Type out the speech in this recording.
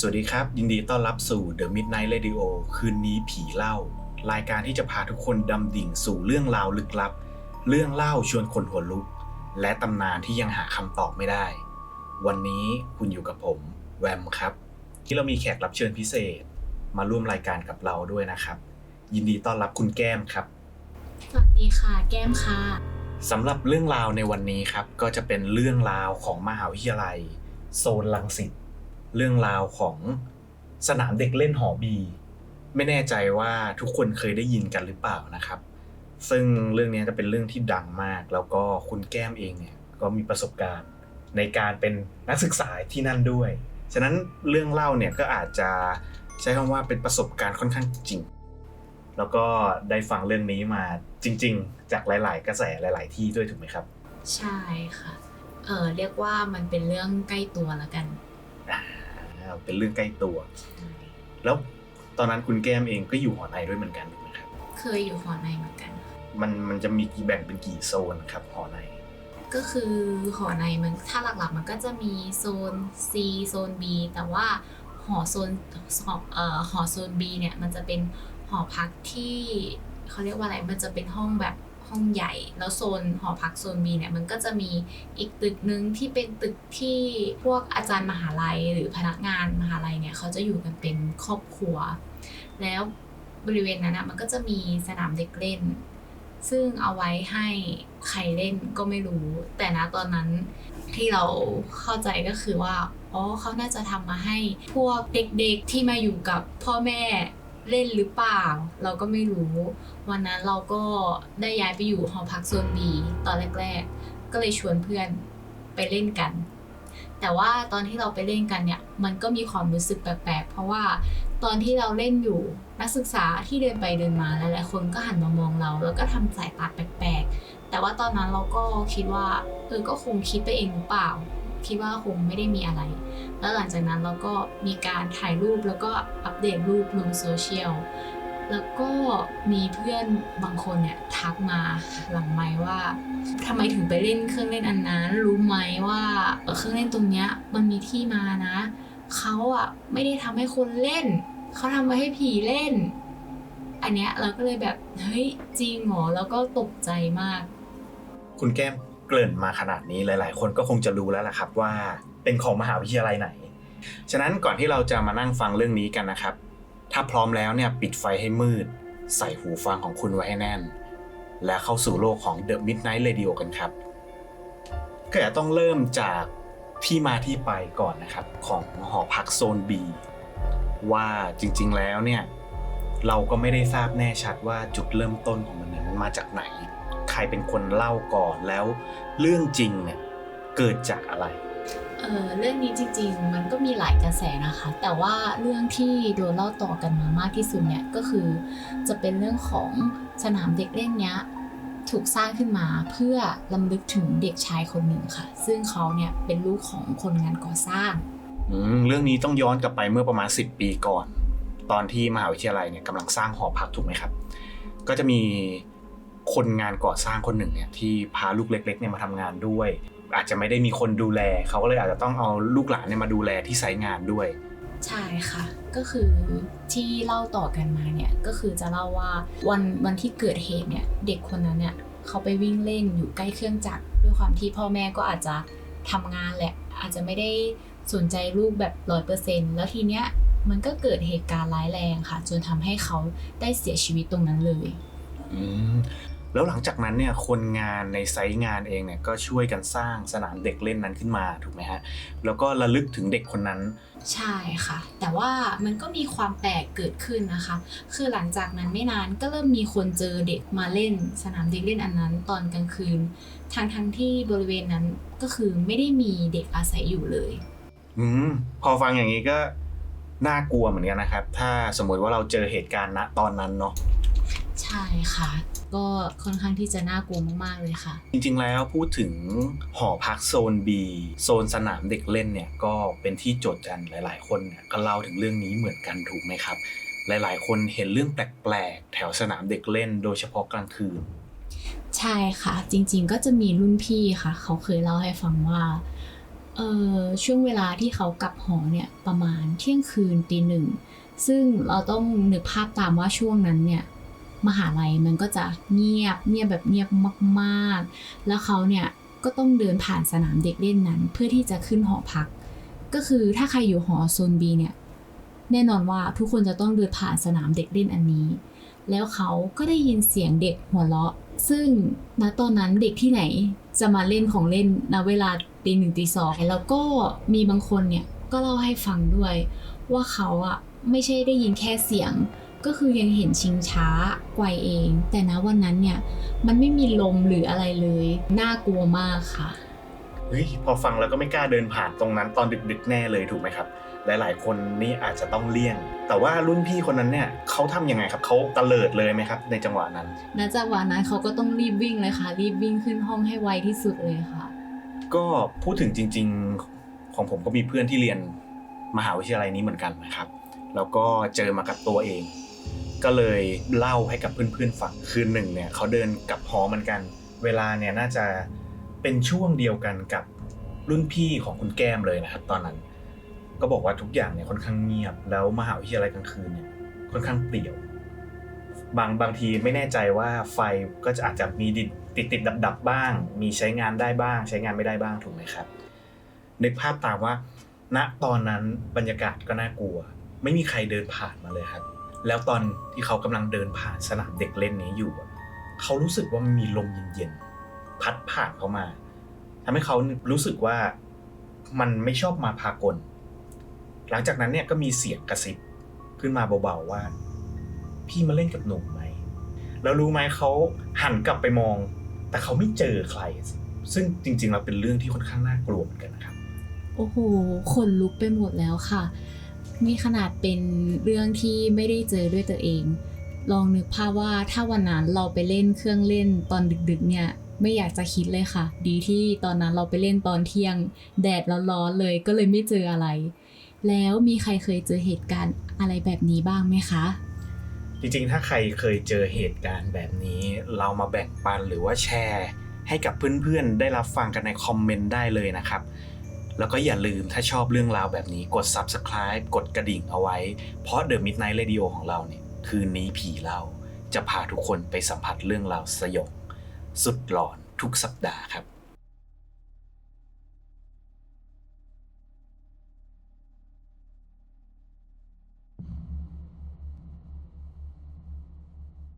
สวัสดีครับ ยินดีต้อนรับสู่ The Midnight Radio คืนนี้ผีเล่า รายการที่จะพาทุกคนดำดิ่งสู่เรื่องราวลึกลับ เรื่องเล่าชวนคนหัวลุก และตำนานที่ยังหาคำตอบไม่ได้ วันนี้คุณอยู่กับผมแวมครับ ที่เรามีแขกรับเชิญพิเศษ มาร่วมรายการกับเราด้วยนะครับ ยินดีต้อนรับคุณแก้มครับ สวัสดีค่ะ แก้มค่ะสำหรับเรื่องราวในวันนี้ครับ ก็จะเป็นเรื่องราวของมหาวิทยาลัย โซนลังสิต เรื่องราวของสนามเด็กเล่นหอบี ไม่แน่ใจว่าทุกคนเคยได้ยินกันหรือเปล่านะครับ ซึ่งเรื่องนี้จะเป็นเรื่องที่ดังมาก แล้วก็คุณแก้มเองเนี่ยก็มีประสบการณ์ในการเป็นนักศึกษาที่นั่นด้วย ฉะนั้นเรื่องเล่าเนี่ยก็อาจจะใช้คำว่าเป็นประสบการณ์ค่อนข้างจริง แล้วก็ได้ฟังเรื่องนี้มาจริง ๆ จากหลาย ๆ กระแสหลาย ๆ ที่ด้วยถูกไหมครับ ใช่ค่ะ เออเรียกว่ามันเป็นเรื่องใกล้ตัวละกัน อ่าเป็นเรื่องใกล้ตัว แล้วตอนนั้นคุณแก้มเองก็อยู่หอในด้วยเหมือนกันถูกไหมครับ เคยอยู่หอในเหมือนกันค่ะมันมันจะมีกี่แบ่งเป็นกี่โซนครับหอใน ก็คือหอในมันถ้าหลักๆมันก็จะมีโซน C โซน B แต่ว่าหอโซนหอเอ่อหอโซน B เนี่ยมันจะเป็นหอพักที่เขาเรียกว่าอะไร มันจะเป็นห้องแบบ ห้องใหญ่ แล้วโซนหอพักโซน B เนี่ยมันก็จะมีอีกตึกหนึ่งที่เป็นตึกที่พวกอาจารย์มหาลัย หรือพนักงานมหาลัยเนี่ยเขาจะอยู่กันเป็นครอบครัว แล้วบริเวณนั้นนะมันก็จะมีสนามเด็กเล่น ซึ่งเอาไว้ให้ใครเล่นก็ไม่รู้ แต่นะตอนนั้นที่เราเข้าใจก็คือว่าอ๋อเขาน่าจะทำมาให้พวกเด็กๆที่มาอยู่กับพ่อแม่ เล่นหรือเปล่า เราก็ไม่รู้ วันนั้นเราก็ได้ย้ายไปอยู่หอพักโซนบีตอนแรก ๆ ก็เลยชวนเพื่อนไปเล่นกัน แต่ว่าตอนที่เราไปเล่นกันเนี่ยมันก็มีความรู้สึกแปลกๆเพราะว่าตอนที่เราเล่นอยู่นักศึกษาที่เดินไปเดินมาหลายๆคนก็หันมามองเรา แล้วก็ทำสายตาแปลกๆแต่ว่าตอนนั้นเราก็คิดว่าเออก็คงคิดไปเองหรือเปล่า คิดว่าคงไม่ได้มีอะไร แล้วหลังจากนั้นเราก็มีการถ่ายรูปแล้วก็อัปเดตรูปลงโซเชียลแล้วก็มีเพื่อนบางคนเนี่ยทักมาหลังไม้ว่าทำไมถึงไปเล่นเครื่องเล่นอันนั้น รู้ไหมว่าเครื่องเล่นตรงเนี้ยมันมีที่มานะเขาอะไม่ได้ทำให้คนเล่นเขาทำไว้ให้ผีเล่น อันเนี้ยเราก็เลยแบบเฮ้ยจริงเหรอแล้วก็ตกใจมาก คุณแก้ม เกริ่นมาขนาดนี้หลาย ๆ คนก็คงจะรู้แล้วล่ะครับว่าเป็นของมหาวิทยาลัยไหน ฉะนั้นก่อนที่เราจะมานั่งฟังเรื่องนี้กันนะครับ ถ้าพร้อมแล้วเนี่ยปิดไฟให้มืด ใส่หูฟังของคุณไว้ให้แน่น และเข้าสู่โลกของ The Midnight Radio กันครับ ก็จะต้องเริ่มจากที่มาที่ไปก่อนนะครับของหอพักโซน B ว่าจริง ๆ แล้วเนี่ยเราก็ไม่ได้ทราบแน่ชัดว่าจุดเริ่มต้นของมันนั้นมาจากไหน รเป็นคนเล่าก่อนแล้ว เรื่องจริงเนี่ยเกิดจากอะไรเออเรื่องนี้จริงๆ มันก็มีหลายกระแสนะคะ แต่ว่าเรื่องที่โดนเล่าต่อกันมามากที่สุดเนี่ยก็คือ จะเป็นเรื่องของสนามเด็กเล่นเนี้ยถูกสร้างขึ้นมาเพื่อลำลึกถึงเด็กชายคนหนึ่งค่ะ ซึ่งเขาเนี่ยเป็นลูกของคนงานก่อสร้างอืมเรื่องนี้ต้องย้อนกลับไปเมื่อประมาณ 10 ปีก่อน ตอนที่มหาวิทยาลัยเนี่ยกำลังสร้างหอพักถูกไหมครับ ก็จะมี คนงานก่อสร้างคนหนึ่งเนี่ยที่พาลูกเล็กๆเนี่ยมาทำงานด้วย อาจจะไม่ได้มีคนดูแล เขาก็เลยอาจจะต้องเอาลูกหลานเนี่ยมาดูแลที่ไซต์งานด้วย ใช่ค่ะ ก็คือที่เล่าต่อกันมาเนี่ยก็คือจะเล่าว่าวันวันที่เกิดเหตุเนี่ยเด็กคนนั้นเนี่ยเขาไปวิ่งเล่นอยู่ใกล้เครื่องจักรด้วยความที่พ่อแม่ก็อาจจะทำงานแหละ อาจจะไม่ได้สนใจลูกแบบร้อยเปอร์เซ็นต์แล้วทีเนี้ยมันก็เกิดเหตุการณ์ร้ายแรงค่ะ จนทำให้เขาได้เสียชีวิตตรงนั้นเลย อืม แล้วหลังจากนั้นเนี่ยคนงานในไซต์งานเองเนี่ยก็ช่วยกันสร้างสนามเด็กเล่นนั้นขึ้นมาถูกไหมฮะแล้วก็ระลึกถึงเด็กคนนั้น ใช่ค่ะ แต่ว่ามันก็มีความแปลกเกิดขึ้นนะคะ คือหลังจากนั้นไม่นานก็เริ่มมีคนเจอเด็กมาเล่น สนามเด็กเล่นอันนั้น ตอนกลางคืนทั้งทั้งๆที่บริเวณนั้นก็คือไม่ได้มีเด็กอาศัยอยู่เลย อืมพอฟังอย่างนี้ก็น่ากลัวเหมือนกันนะครับ ถ้าสมมติว่าเราเจอเหตุการณ์ณตอนนั้นเนาะใช่ค่ะ ก็ค่อนข้างที่จะน่ากลัวมากๆเลยค่ะ จริงๆแล้วพูดถึงหอพักโซน B โซนสนามเด็กเล่นเนี่ยก็เป็นที่โจทย์จันหลายๆ คนเนี่ยก็เล่าถึงเรื่องนี้เหมือนกันถูกไหมครับ หลายๆ คนเห็นเรื่องแปลกๆ แถวสนามเด็กเล่น โดยเฉพาะกลางคืน ใช่ค่ะ จริงๆก็จะมีรุ่นพี่ค่ะ เขาเคยเล่าให้ฟังว่าเออช่วงเวลาที่เขากลับหอเนี่ยประมาณเที่ยงคืนตีหนึ่งซึ่งเราต้องนึกภาพตามว่าช่วงนั้นเนี่ย มหาลัยมันก็จะเงียบเงียบแบบเงียบมากๆ แล้วเขาเนี่ยก็ต้องเดินผ่านสนามเด็กเล่นนั้น เพื่อที่จะขึ้นหอพัก ก็คือถ้าใครอยู่หอโซน B เนี่ยแน่นอนว่าทุกคนจะต้องเดินผ่านสนามเด็กเล่นอันนี้ แล้วเขาก็ได้ยินเสียงเด็กหัวเราะ ซึ่งณตอนนั้นเด็กที่ไหนจะมาเล่นของเล่นณเวลาตีหนึ่งตีสองแล้วก็มีบางคนเนี่ยก็เล่าให้ฟังด้วย ว่าเขาอะไม่ใช่ได้ยินแค่เสียง ก็คือยังเห็นชิงช้าไกวเอง แต่ณวันนั้นเนี่ยมันไม่มีลมหรืออะไรเลย น่ากลัวมากค่ะ เฮ้ยพอฟังแล้วก็ไม่กล้าเดินผ่านตรงนั้นตอนดึกๆแน่เลยถูกไหมครับ หลายๆ คนนี่อาจจะต้องเลี่ยง แต่ว่ารุ่นพี่คนนั้นเนี่ยเขาทำยังไงครับเขาตะเลิดเลยไหมครับ ในจังหวะนั้นณจังหวะนั้นเขาก็ต้องรีบวิ่งเลยค่ะ รีบวิ่งขึ้นห้องให้ไวที่สุดเลยค่ะ ก็พูดถึงจริง ๆของผมก็มีเพื่อนที่เรียนมหาวิทยาลัยนี้เหมือนกันนะครับ แล้วก็เจอมากับตัวเอง ก็เลยเล่าให้กับเพื่อนๆฟังคืนหนึ่งเนี่ยเขาเดินกับหอเหมือนกัน เวลาเนี่ยน่าจะเป็นช่วงเดียวกันกับรุ่นพี่ของคุณแก้มเลยนะครับ ตอนนั้น ก็บอกว่าทุกอย่างเนี่ยค่อนข้างเงียบ แล้วมหาวิทยาลัยกลางคืนเนี่ยค่อนข้างเปลี่ยว บางบางทีไม่แน่ใจว่าไฟก็จะอาจจะมีติดติดติดดับดับบ้าง มีใช้งานได้บ้าง ใช้งานไม่ได้บ้างถูกไหมครับนึกภาพตามว่า ณตอนนั้นบรรยากาศก็น่ากลัว ไม่มีใครเดินผ่านมาเลยครับ แล้วตอนที่เขากำลังเดินผ่านสนามเด็กเล่นนี้อยู่เขารู้สึกว่ามันมีลมเย็นๆพัดผ่านเขามาทำให้เขารู้สึกว่ามันไม่ชอบมาพากล หลังจากนั้นเนี่ยก็มีเสียงกระซิบขึ้นมาเบาๆว่า พี่มาเล่นกับหนูไหมแล้วรู้ไหมเขาหันกลับไปมอง แต่เขาไม่เจอใคร ซึ่งจริงๆเราเป็นเรื่องที่ค่อนข้างน่ากลัวเหมือนกันนะครับ โอ้โหขนลุกไปหมดแล้วค่ะ นี่ขนาดเป็นเรื่องที่ไม่ได้เจอด้วยตัวเอง ลองนึกภาพว่าถ้าวันนั้นเราไปเล่นเครื่องเล่นตอนดึกๆเนี่ยไม่อยากจะคิดเลยค่ะ ดีที่ตอนนั้นเราไปเล่นตอนเที่ยง แดดร้อนๆเลยก็เลยไม่เจออะไร แล้วมีใครเคยเจอเหตุการณ์อะไรแบบนี้บ้างไหมคะ จริงๆ ถ้าใครเคยเจอเหตุการณ์แบบนี้ เรามาแบ่งปันหรือว่าแชร์ ให้กับเพื่อนๆ ได้รับฟังกันในคอมเมนต์ได้เลยนะครับ แล้วก็อย่าลืมถ้าชอบเรื่องราวแบบนี้กด Subscribe กดกระดิ่งเอาไว้ เพราะ The Midnight Radio ของเราเนี่ยคืนนี้ผีเล่าจะพาทุกคนไปสัมผัสเรื่องราวสยองสุดหลอนทุกสัปดาห์ครับ